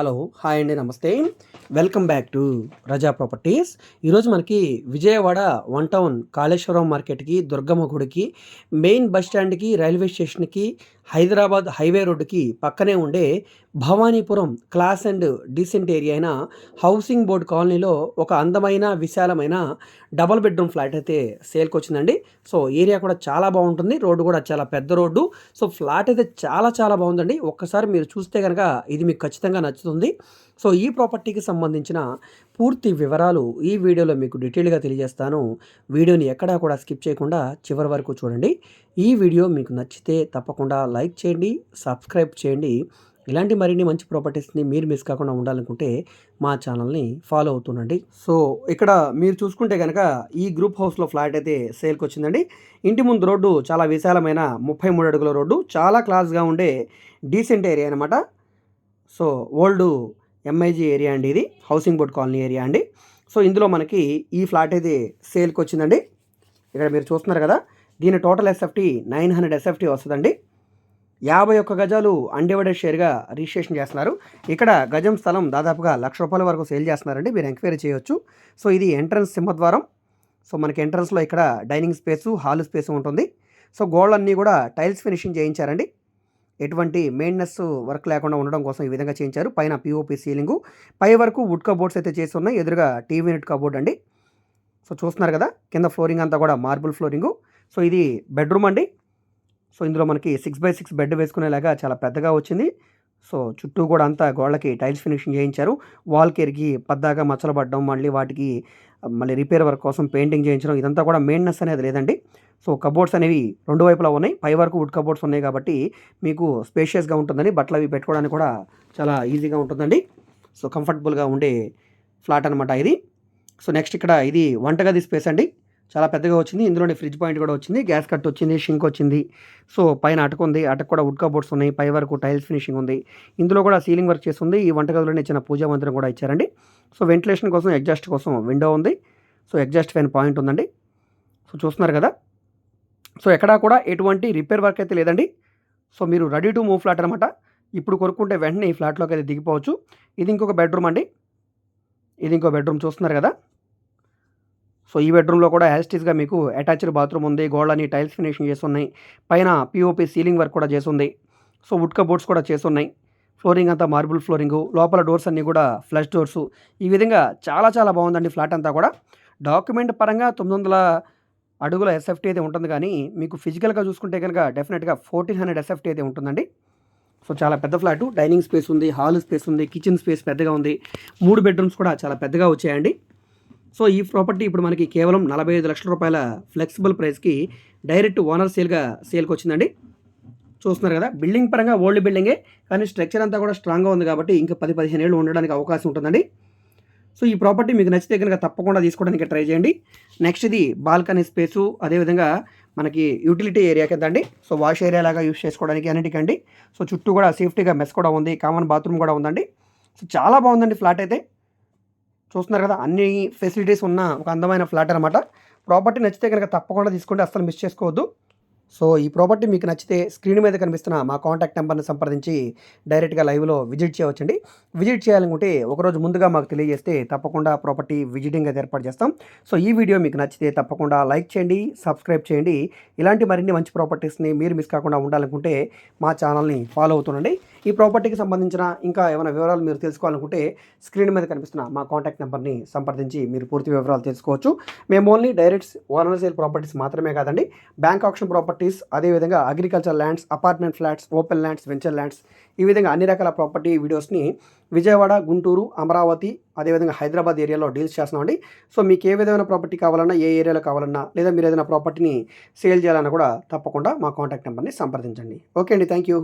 Hello hi అండి నమస్తే. Welcome back to Raza properties. ఈరోజు మనకి విజయవాడ వన్ టౌన్ కాళేశ్వరం మార్కెట్కి దుర్గమ్మ గుడికి మెయిన్ బస్ స్టాండ్కి రైల్వే స్టేషన్కి హైదరాబాద్ హైవే రోడ్డుకి పక్కనే ఉండే Bhavanipuram class and decent area అయిన హౌసింగ్ బోర్డ్ కాలనీలో ఒక అందమైన విశాలమైన డబల్ బెడ్రూమ్ ఫ్లాట్ అయితే సేల్కి వచ్చిందండి. సో ఏరియా కూడా చాలా బాగుంటుంది. రోడ్డు కూడా చాలా పెద్ద రోడ్డు. సో ఫ్లాట్ అయితే చాలా చాలా బాగుందండి. ఒక్కసారి మీరు చూస్తే కనుక ఇది మీకు ఖచ్చితంగా నచ్చుతుంది. సో ఈ ప్రాపర్టీకి సంబంధించిన పూర్తి వివరాలు ఈ వీడియోలో మీకు డీటెయిల్గా తెలియజేస్తాను. వీడియోని ఎక్కడా కూడా స్కిప్ చేయకుండా చివరి వరకు చూడండి. ఈ వీడియో మీకు నచ్చితే తప్పకుండా లైక్ చేయండి సబ్స్క్రైబ్ చేయండి. ఇలాంటి మరిన్ని మంచి ప్రాపర్టీస్ని మీరు మిస్ కాకుండా ఉండాలనుకుంటే మా ఛానల్ని ఫాలో అవుతుండండి. సో ఇక్కడ మీరు చూసుకుంటే కనుక ఈ గ్రూప్ హౌస్లో ఫ్లాట్ అయితే సేల్కి వచ్చిందండి ఇంటి ముందు రోడ్డు చాలా విశాలమైన ముప్పై మూడు అడుగుల రోడ్డు చాలా క్లాస్గా ఉండే డీసెంట్ ఏరియా అనమాట సో ఓల్డ్ ఎంఐజీ ఏరియా అండి ఇది హౌసింగ్ బోర్డ్ కాలనీ ఏరియా అండి. సో ఇందులో మనకి ఈ ఫ్లాట్ అయితే సేల్కి వచ్చిందండి ఇక్కడ మీరు చూస్తున్నారు కదా దీని total SFT nine hundred SFT వస్తుందండి. యాభై ఒక్క గజాలు అన్డివైడెడ్ షేర్గా రిజిస్ట్రేషన్ చేస్తున్నారు. ఇక్కడ గజం స్థలం దాదాపుగా లక్ష రూపాయల వరకు సేల్ చేస్తున్నారండి. మీరు ఎంక్వైరీ చేయొచ్చు. సో ఇది ఎంట్రన్స్ సింహద్వారం. సో మనకి ఎంట్రన్స్లో ఇక్కడ డైనింగ్ స్పేసు హాల్ స్పేస్ ఉంటుంది. సో గోళ్ళన్నీ కూడా టైల్స్ ఫినిషింగ్ చేయించారండి. ఎటువంటి మెయింటెనెన్స్ వర్క్ లేకుండా ఉండడం కోసం ఈ విధంగా చేయించారు. పైన పిఓపి సీలింగు పై వరకు వుడ్ కబోర్డ్స్ అయితే చేసి ఉన్నాయి ఎదురుగా టీవీ యూనిట్ కబోర్డ్ అండి. సో చూస్తున్నారు కదా కింద ఫ్లోరింగ్ అంతా కూడా మార్బుల్ ఫ్లోరింగు సో ఇది బెడ్రూమ్ అండి. సో ఇందులో మనకి సిక్స్ బై సిక్స్ బెడ్ వేసుకునేలాగా చాలా పెద్దగా వచ్చింది. సో చుట్టూ కూడా అంతా గోళ్ళకి టైల్స్ ఫినిషింగ్ చేయించారు. వాల్ ఎరిగి పద్దాగా మచ్చలు పడడం మళ్ళీ వాటికి మళ్ళీ రిపేర్ వర్క్ కోసం పెయింటింగ్ చేయించడం ఇదంతా కూడా మెయింటెనెన్స్ అనేది లేదండి. సో కబోర్డ్స్ అనేవి రెండు వైపులా ఉన్నాయి. పై వరకు వుడ్ కబోర్డ్స్ ఉన్నాయి కాబట్టి మీకు స్పేషియస్గా ఉంటుందని బట్టలు అవి పెట్టుకోవడానికి కూడా చాలా ఈజీగా ఉంటుందండి. సో కంఫర్టబుల్గా ఉండే ఫ్లాట్ అనమాట ఇది. సో నెక్స్ట్ ఇక్కడ ఇది వంటగది స్పేస్ అండి. చాలా పెద్దగా వచ్చింది. ఇందులోనే ఫ్రిడ్జ్ పాయింట్ కూడా వచ్చింది. గ్యాస్ కట్ వచ్చింది షింక్ వచ్చింది. సో పైన అటక ఉంది అటక కూడా వుడ్ కబోర్డ్స్ ఉన్నాయి. పై వరకు టైల్స్ ఫినిషింగ్ ఉంది. ఇందులో కూడా సీలింగ్ వర్క్ చేస్తుంది. ఈ వంటగదిలోనే చిన్న పూజా మందిరం కూడా ఇచ్చారండి. సో వెంటిలేషన్ కోసం ఎగ్జాస్ట్ కోసం విండో ఉంది. సో ఎగ్జాస్ట్ ఫ్యాన్ పాయింట్ ఉందండి. సో చూస్తున్నారు కదా. సో ఎక్కడా కూడా ఎటువంటి రిపేర్ వర్క్ అయితే లేదండి. సో మీరు రెడీ టు మూవ్ ఫ్లాట్ అనమాట ఇప్పుడు కొనుక్కుంటే వెంటనే ఈ ఫ్లాట్లోకి అయితే దిగిపోవచ్చు. ఇది ఇంకొక బెడ్రూమ్ అండి. ఇది ఇంకో బెడ్రూమ్ చూస్తున్నారు కదా. సో ఈ బెడ్రూమ్లో కూడా యాస్టీస్గా మీకు అటాచ్డ్ బాత్రూమ్ ఉంది. గోళ్ళని టైల్స్ ఫినిషింగ్ చేసి పైన పిఓపి సీలింగ్ వర్క్ కూడా చేసి ఉంది సో వుడ్ కబోర్డ్స్ కూడా చేసి ఉన్నాయి ఫ్లోరింగ్ అంతా మార్బుల్ ఫ్లోరింగు. లోపల డోర్స్ అన్నీ కూడా ఫ్లష్ డోర్స్. ఈ విధంగా చాలా చాలా బాగుందండి ఫ్లాట్ అంతా కూడా. డాక్యుమెంట్ పరంగా తొమ్మిది వందల అడుగుల ఎస్ఎఫ్టీ అయితే ఉంటుంది కానీ మీకు ఫిజికల్గా చూసుకుంటే కనుక డెఫినెట్గా ఫోర్టీన్ హండ్రెడ్ ఎస్ఎఫ్టీ అయితే ఉంటుందండి. సో చాలా పెద్ద ఫ్లాట్. డైనింగ్ స్పేస్ ఉంది హాల్ స్పేస్ ఉంది కిచెన్ స్పేస్ పెద్దగా ఉంది. మూడు బెడ్రూమ్స్ కూడా చాలా పెద్దగా వచ్చాయండి. సో ఈ ప్రాపర్టీ ఇప్పుడు మనకి కేవలం నలభై ఐదు లక్షల రూపాయల ఫ్లెక్సిబుల్ ప్రైస్కి డైరెక్ట్ ఓనర్ సేల్గా సేల్కి వచ్చిందండి. చూస్తున్నారు కదా బిల్డింగ్ పరంగా ఓల్డ్ బిల్డింగే కానీ స్ట్రక్చర్ అంతా కూడా స్ట్రాంగ్గా ఉంది కాబట్టి ఇంకా పది పదిహేను ఏళ్ళు ఉండడానికి అవకాశం ఉంటుందండి. సో ఈ ప్రాపర్టీ మీకు నచ్చితే కనుక తప్పకుండా తీసుకోవడానికి ట్రై చేయండి. నెక్స్ట్ ఇది బాల్కనీ స్పేసు అదేవిధంగా మనకి యూటిలిటీ ఏరియా కదండి సో వాష్ ఏరియా లాగా యూస్ చేసుకోవడానికి అన్నిటికండి. సో చుట్టూ కూడా సేఫ్టీగా మెస్ కూడా ఉంది కామన్ బాత్రూమ్ కూడా ఉందండి. సో చాలా బాగుందండి ఫ్లాట్ అయితే. చూస్తున్నారు కదా అన్ని ఫెసిలిటీస్ ఉన్న ఒక అందమైన ఫ్లాట్ అనమాట. ప్రాపర్టీ నచ్చితే కనుక తప్పకుండా తీసుకుంటే అస్సలు మిస్ చేసుకోవద్దు. సో ఈ ప్రాపర్టీ మీకు నచ్చితే స్క్రీన్ మీద కనిపిస్తున్న మా కాంటాక్ట్ నెంబర్ని సంప్రదించి డైరెక్ట్గా లైవ్లో విజిట్ చేయవచ్చండి. విజిట్ చేయాలనుకుంటే ఒకరోజు ముందుగా మాకు తెలియజేస్తే తప్పకుండా ప్రాపర్టీ విజిటింగ్ అది ఏర్పాటు చేస్తాం. సో ఈ వీడియో మీకు నచ్చితే తప్పకుండా లైక్ చేయండి సబ్స్క్రైబ్ చేయండి. ఇలాంటి మరిన్ని మంచి ప్రాపర్టీస్ని మీరు మిస్ కాకుండా ఉండాలనుకుంటే మా ఛానల్ని ఫాలో అవుతుండండి ఈ ప్రాపర్టీకి సంబంధించిన ఇంకా ఏమైనా వివరాలు మీరు తెలుసుకోవాలనుకుంటే స్క్రీన్ మీద కనిపిస్తున్న మా కాంటాక్ట్ నెంబర్ని సంప్రదించి మీరు పూర్తి వివరాలు తెలుసుకోవచ్చు. మేము only direct owner sale properties మాత్రమే కాదండి బ్యాంక్ ఆప్షన్ ప్రాపర్టీ ప్రాపర్టీస్ అదేవిధంగా agriculture lands apartment flats open lands venture lands ఈ విధంగా అన్ని రకాల ప్రాపర్టీ వీడియోస్ని విజయవాడ గుంటూరు అమరావతి అదేవిధంగా హైదరాబాద్ ఏరియాలో డీల్స్ చేస్తున్నామండి. సో మీకు ఏ విధమైన ప్రాపర్టీ కావాలన్నా ఏ ఏరియాలో కావాలన్నా లేదా మీరు ఏదైనా ప్రాపర్టీని సేల్ చేయాలన్నా కూడా తప్పకుండా మా కాంటాక్ట్ నెంబర్ని సంప్రదించండి. ఓకే అండి థ్యాంక్ యూ.